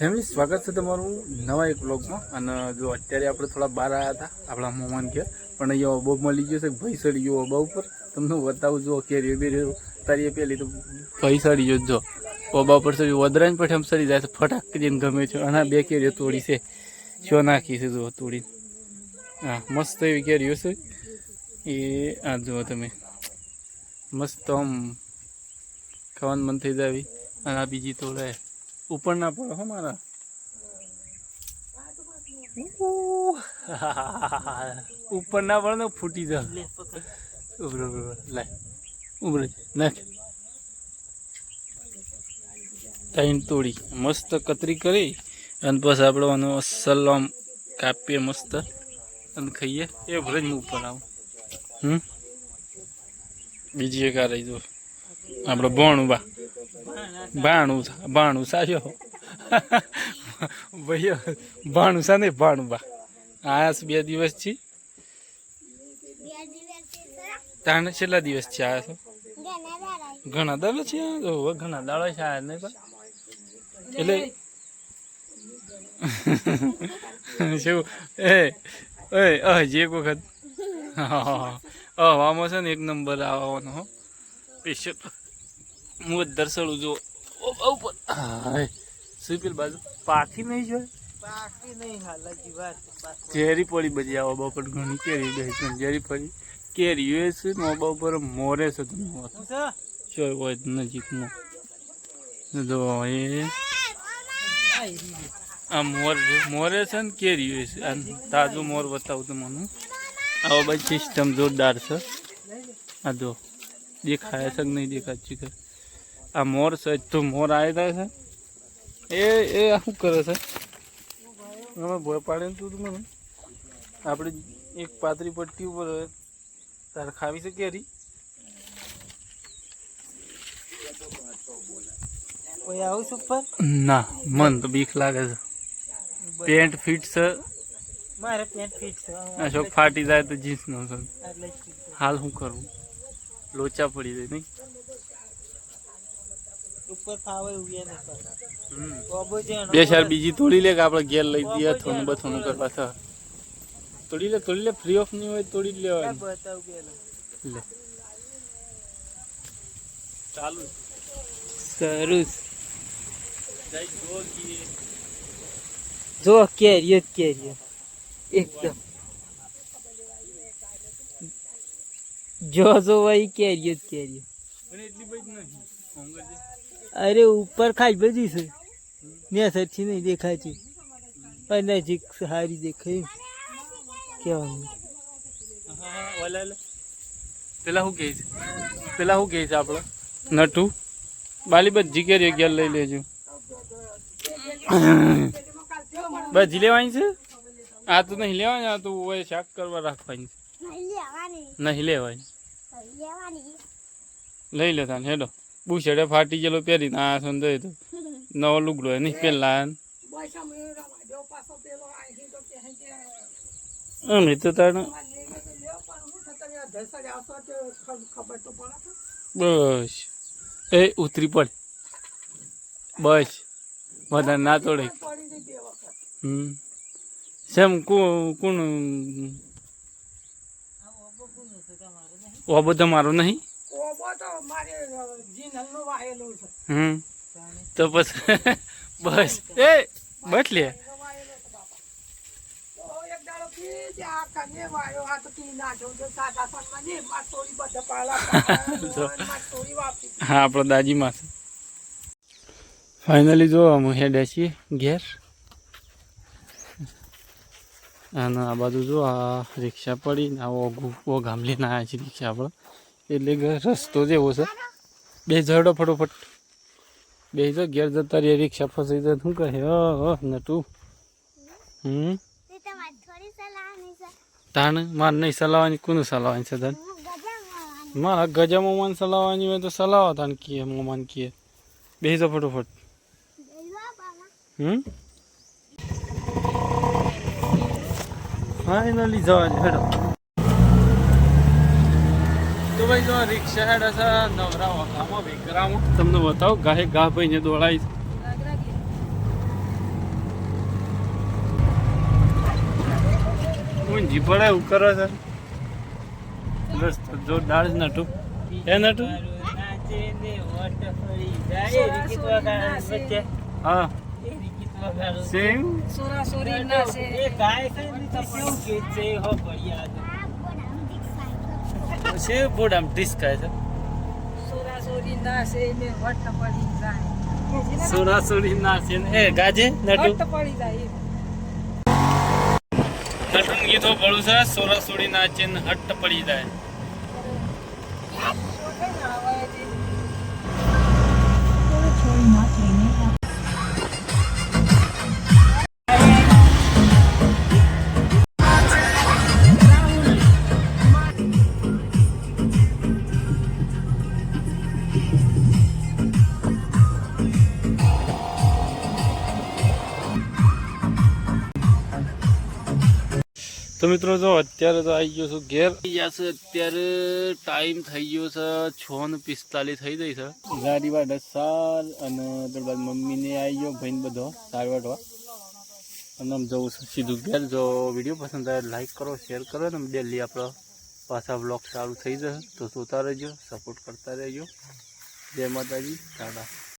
Family, સ્વાગત છે તમારું નવા એક બ્લોગમાં અને જો અત્યારે આપણે થોડા બહાર આવ્યા હતા, આપણા મહેમાન કે પણ અહીંયા બહુ મળી ગયો છે ભાઈ સડી ગયો અબા ઉપર. તમને બતાવું, જો કે રે બે તારી પેલી તો ભાઈ સડી ગયો જો. અબા ઉપર સડી વદરાને પછી આમ સડી જાય છે, ફટાક જઈને ગમે છે. અને બે કેરીઓ તોડી છે. શું નાખી છે, જો તોડી હા, મસ્ત એવી કેરીઓ છે. એ, આ જુઓ તમે. મસ્ત આમ ખાવાનું મન થઈ જાય અને આ બીજી તોડે. ઉપર ના પડો હો મારા. ઉપર ના પડે ને ફૂટી જાવ. ઉભરો ઉભરો લાય. ઉભરો નાખ. તાઈન તોડી. મસ્ત કતરી કરી અને પછી આપણે આનો સલામ કાપીએ મસ્ત અને ખાઈએ. એ ભલે હું ઉપર આવું. હમ? બીજી એક આ રહી જો. આપણે ભણ બા. ભાણું ભાણું સાયો. ભાઈઓ ભાણું સા નહીં ભાણું બા. આયાસ છે બે દિવસથી. તાને છેલ્લા દિવસ છે આયા છો? ઘણા દાડા છે ઘણા દાડા છે આયા નહીં એટલે શું એ એ હજી એક વખત. હવામાં છે ને એક નંબર આવવાનો, હો. સ્પેશિયલ. હું જ દર્શાડું, જો. ઉપર સુપીલ બાજુ? પાકી નહીં જોય? નહીં કેરી પડી બધી આવા બાપર ઘણી કેરી કેરી પડી. કેરી એ છે ને ઉપર મોરે છે તમે ચોય હોય નજીકમાં. જો એ આ મોર મોરે છે ને કેરી છે. આ તાજું મોર બતાવું તમને. આવા બધી સિસ્ટમ જોરદાર છે. આ જો દેખાય છે કે નહીં દેખાતું છે આ મોર છે તો મોર આવી જાય છે? એ એ શું કરે છે? અમે ભોય પાડે ને તું મને આપણે એક પાતરી પટ્ટી ઉપર તારે ખાવી છે કેરી? કોઈ આવું છું ઉપર? ના મન તો બીક લાગે છે. પેન્ટ ફિટ છે. મારે પેન્ટ ફિટ છે. આ શોક ફાટી જાય તો જીન્સ નો છે. હાલ શું કરવું લોચા પડી જાય નહીં? ઉપર ફાવે એવું એ નહીં કરે. બાબો જે એનો બે ચાર પર- બીજી તોડી લે કે આપણે ઘેર લઈ દઈએ થોડું બથોનું કરવા છે તોડી લે તોડી લે ફ્રી ઓફની હોય તો તોડી જ આ લેવાની બતાવું પેલો. લે. ચાલુ. સરસ. જય જોગી જો કેરીઓ જ કેરીઓ. એકદમ. જો જો ભાઈ કેરીઓ જ કેરીઓ. પણ એટલી બધી નથી. હોંગર છે અરે ઉપર ખાસ બધી છે. ત્યાં સરખી નહીં દેખાતી. પણ નજીક સારી દેખાય. કેવાનું. પેલા શું કહે છે? પેલા શું કહે છે આપણે? નટુ બાલી બધી કેરીઓ અગિયાર લઈ લેજો. બધી લેવાની છે? આ તો નહીં લેવાની આ તો હોય શાક કરવા રાખવાની છે. નહીં લેવાની. લઈ લેતા તાને હેડો. બુશેડે ફાટી ગયેલો પહેરીને આ સુંદર તો નવો લુગડો નહીં પેલા અમે તો તારે બસ. એ ઉતરી પડ. બસ. વધારે ના તોડે. હમ. સેમ કોણ કોણ? ઓબો તમારો નહીં? હમ. તો બસ બસ. એ બસ લે. આપણો ફાઇનલી જો અમે હેડ્યા છીએ ઘેર. અને આ બાજુ જો આ રિક્ષા પડી ને આ ઓઘું ઓ આવ્યા છે રિક્ષા આપણે. એટલે રસ્તો જેવો છે. બે ઝરડો ફટોફટ. બે જો ઘેર જતા રે રિક્ષા ફસાઈ જાય શું કહે? હ નટુ હમ? તાણ? માર નહીં સલાવાની કોનું સલાવવાની છે તાન મારા ગજા મોમાન સલાવવાની હોય તો સલાવા તાન કીએ મોમાન કીએ બે જો ફટોફટ. હમ? ફાઇનલી જવા હેડો. તો રિક્ષા હેડ હશે નવરા વખામાં વિકરામ તમને બતાવો ગાહે ગાહ ભાઈ દોડાય ઊંજી પડે એવું કરો છે? બસ જોરદાર જ નટું. એ નટું? હા. સેમ સોરા સોરી ના સે એ ગાય છે ને તો કેવું ગીત છે હો બઢિયા છે બોર્ડ આમ સોરી ના છે સોરા સોરી ના છે એ ગાજે નટુ. પડી જાય નટુન ગીતો પડું છે સોરા સોરી ના છે હટ પડી જાય. તો મિત્રો જો અત્યારે તો આવી ગયો છું ઘેર. ગયા છે અત્યારે ટાઈમ થઈ ગયો છે છ ને પિસ્તાલીસ થઈ ગઈ છે. ગાડી વાળા સાર અને ત્યારબાદ મમ્મીને આવી ગયો ભાઈને બધો સાર વાટવા અને આમ જવું છું સીધું ઘેર. જો વીડિયો પસંદ આવે લાઈક કરો શેર કરો ને ડેલી આપણો પાછા બ્લોગ ચાલુ થઈ જશે. તો જોતા રહેજો સપોર્ટ કરતા રહેજો. જય માતાજી ટાટા.